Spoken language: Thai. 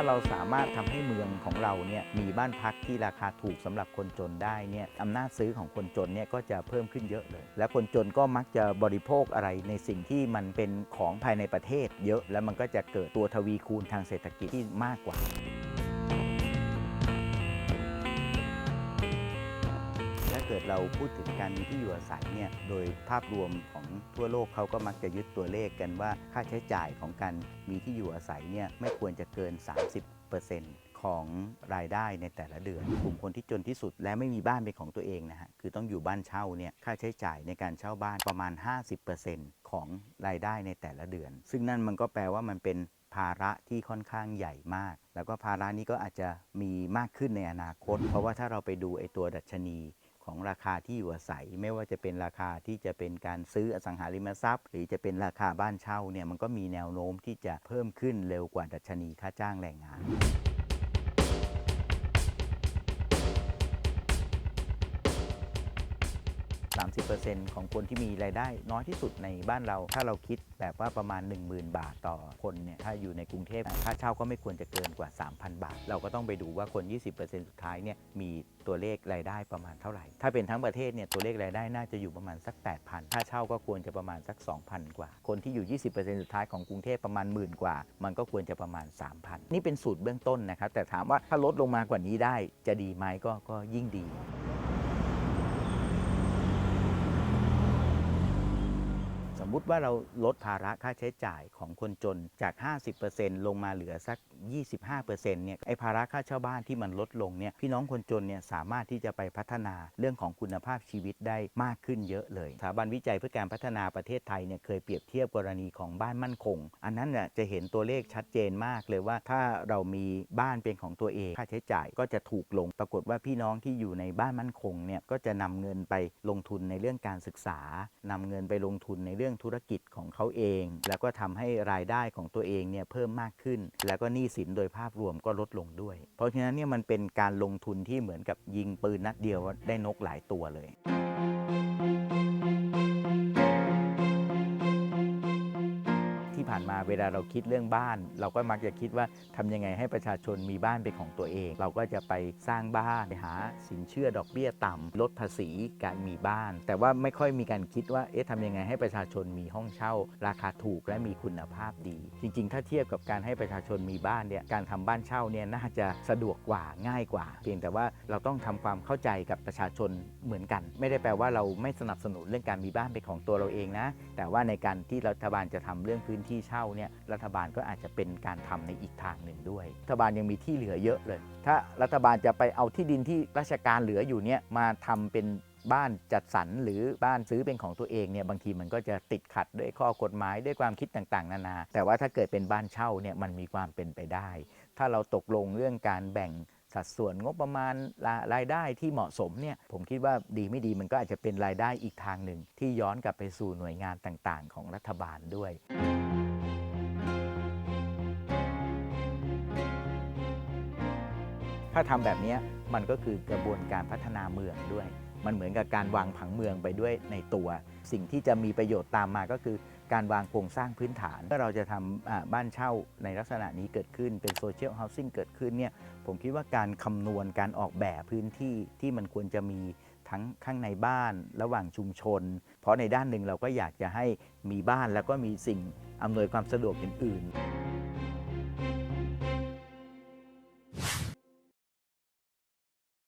าเราสามารถทำให้เมืองของเราเนี่ยมีบ้านพักที่ราคาถูกสำหรับคนจนได้เนี่ยอำนาจซื้อของคนจนเนี่ยก็จะเพิ่มขึ้นเยอะเลย และคนจนก็มักจะบริโภคอะไรในสิ่งที่มันเป็นของภายในประเทศเยอะ แล้วมันก็จะเกิดตัวทวีคูณทางเศรษฐกิจที่มากกว่า เกิดเราพูดถึงการมีที่อยู่อาศัยเนี่ยโดยภาพรวมของทั่วโลกเขาก็มักจะยึดตัวเลขกันว่าค่าใช้จ่ายของการมีที่อยู่อาศัยเนี่ยไม่ควรจะเกิน 30%ของรายได้ในแต่ละเดือนกลุ่มคนที่จนที่สุดและไม่มีบ้านเป็นของตัวเองนะฮะคือต้องอยู่บ้านเช่าเนี่ยค่าใช้จ่ายในการเช่าบ้านประมาณ 50%ของรายได้ในแต่ละเดือน ซึ่งนั่นมันก็แปลว่ามันเป็นภาระที่ค่อนข้างใหญ่มาก แล้วก็ภาระนี้ก็อาจจะมีมากขึ้นในอนาคต เพราะว่าถ้าเราไปดูไอ้ตัวดัชนี ของราคาที่อยู่อาศัย ไม่ว่าจะเป็นราคาที่จะเป็นการซื้ออสังหาริมทรัพย์ หรือจะเป็นราคาบ้านเช่าเนี่ยมันก็มีแนวโน้มที่จะเพิ่มขึ้นเร็วกว่าดัชนีค่าจ้างแรงงาน 30%ของคนที่มีรายได้น้อยที่สุดในบ้านเรา ถ้าเราคิดแบบว่าประมาณ 10,000 บาทต่อคนเนี่ยถ้าอยู่ในกรุงเทพค่าเช่าก็ไม่ควรจะเกินกว่า 3,000 บาท เราก็ต้องไปดูว่าคน 20%สุดท้ายเนี่ยมีตัวเลขรายได้ประมาณเท่าไหร่ ถ้าเป็นทั้งประเทศเนี่ยตัวเลขรายได้น่าจะอยู่ประมาณสัก 8,000 ค่าเช่าก็ควรจะประมาณสัก 2,000 กว่า คนที่อยู่ 20%สุดท้ายของกรุงเทพประมาณหมื่นกว่า มันก็ควรจะประมาณ 3,000 นี่เป็นสูตรเบื้องต้นนะครับแต่ถามว่าถ้าลดลงมากว่านี้ได้จะดีไหมก็ก็ยิ่งดี มมุติว่าเราลดภาระค่าใช้จ่ายของคนจนจาก 50%ลงมาเหลือสัก 25%เนี่ยไอภาระค่าเช่าบ้านที่มันลดลงเนี่ยพี่น้องคนจนเนี่ยสามารถที่จะไปพัฒนาเรื่องของคุณภาพชีวิตได้มากขึ้นเยอะเลยสถาบันวิจัยเพื่อการพัฒนาประเทศไทยเนี่ยเคยเปรียบเทียบกรณีของบ้านมั่นคง อันนั้นน่ะจะเห็นตัวเลขชัดเจนมากเลยว่าถ้าเรามีบ้านเป็นของตัวเองค่าใช้จ่ายก็จะถูกลง ปรากฏว่าพี่น้องที่อยู่ในบ้านมั่นคงเนี่ยก็จะนำเงินไปลงทุนในเรื่องการศึกษานำเงินไปลงทุนในเรื่องธุรกิจของเขาเอง แล้วก็ทำให้รายได้ของตัวเองเนี่ยเพิ่มมากขึ้น แล้วก็หนี้สินโดยภาพรวมก็ลดลงด้วย เพราะฉะนั้นเนี่ยมันเป็นการลงทุนที่เหมือนกับยิงปืนนัดเดียวได้นกหลายตัวเลย มาเวลาเราคิดเรื่องบ้าน เราก็มักจะคิดว่าทำยังไงให้ประชาชนมีบ้านเป็นของตัวเอง เราก็จะไปสร้างบ้านไปหาสินเชื่อดอกเบี้ยต่ำลดภาษีการมีบ้าน แต่ว่าไม่ค่อยมีการคิดว่าเอ๊ะทำยังไงให้ประชาชนมีห้องเช่า ราคาถูกและมีคุณภาพดี จริง ๆ ถ้าเทียบกับการให้ประชาชนมีบ้านเนี่ยการทำบ้านเช่าเนี่ยน่าจะสะดวกกว่าง่ายกว่า เพียงแต่ว่าเราต้องทำความเข้าใจกับประชาชนเหมือนกัน ไม่ได้แปลว่าเราไม่สนับสนุนเรื่องการมีบ้านเป็นของตัวเราเองนะ แต่ว่าในการที่รัฐบาลจะทำเรื่องพื้นที่เช่าเนี่ยรัฐบาลก็อาจจะเป็นการทำในอีกทางหนึ่งด้วย รัฐบาลยังมีที่เหลือเยอะเลย ถ้ารัฐบาลจะไปเอาที่ดินที่ราชการเหลืออยู่เนี่ยมาทำเป็นบ้านจัดสรรหรือบ้านซื้อเป็นของตัวเองเนี่ยบางทีมันก็จะติดขัดด้วยข้อกฎหมายด้วยความคิดต่างๆ นานา แต่ว่าถ้าเกิดเป็นบ้านเช่าเนี่ยมันมีความเป็นไปได้ ถ้าเราตกลงเรื่องการแบ่งสัดส่วนงบประมาณรารายได้ที่เหมาะสมเนี่ยผมคิดว่าดีไม่ดีมันก็อาจจะเป็นรายได้อีกทางหนึ่ง ที่ย้อนกลับไปสู่หน่วยงานต่างๆ ของรัฐบาลด้วย ถ้าทำแบบนี้มันก็คือกระบวนการพัฒนาเมืองด้วย มันเหมือนกับการวางผังเมืองไปด้วยในตัว สิ่งที่จะมีประโยชน์ตามมาก็คือการวางโครงสร้างพื้นฐานถ้าเราจะทำบ้านเช่าในลักษณะนี้เกิดขึ้นเป็นโซเชียลเฮาสิ่งเกิดขึ้นเนี่ยผมคิดว่าการคำนวณการออกแบบพื้นที่ที่มันควรจะมีทั้งข้างในบ้านระหว่างชุมชน เพราะในด้านหนึ่งเราก็อยากจะให้มีบ้านแล้วก็มีสิ่งอำนวยความสะดวกอื่น ๆ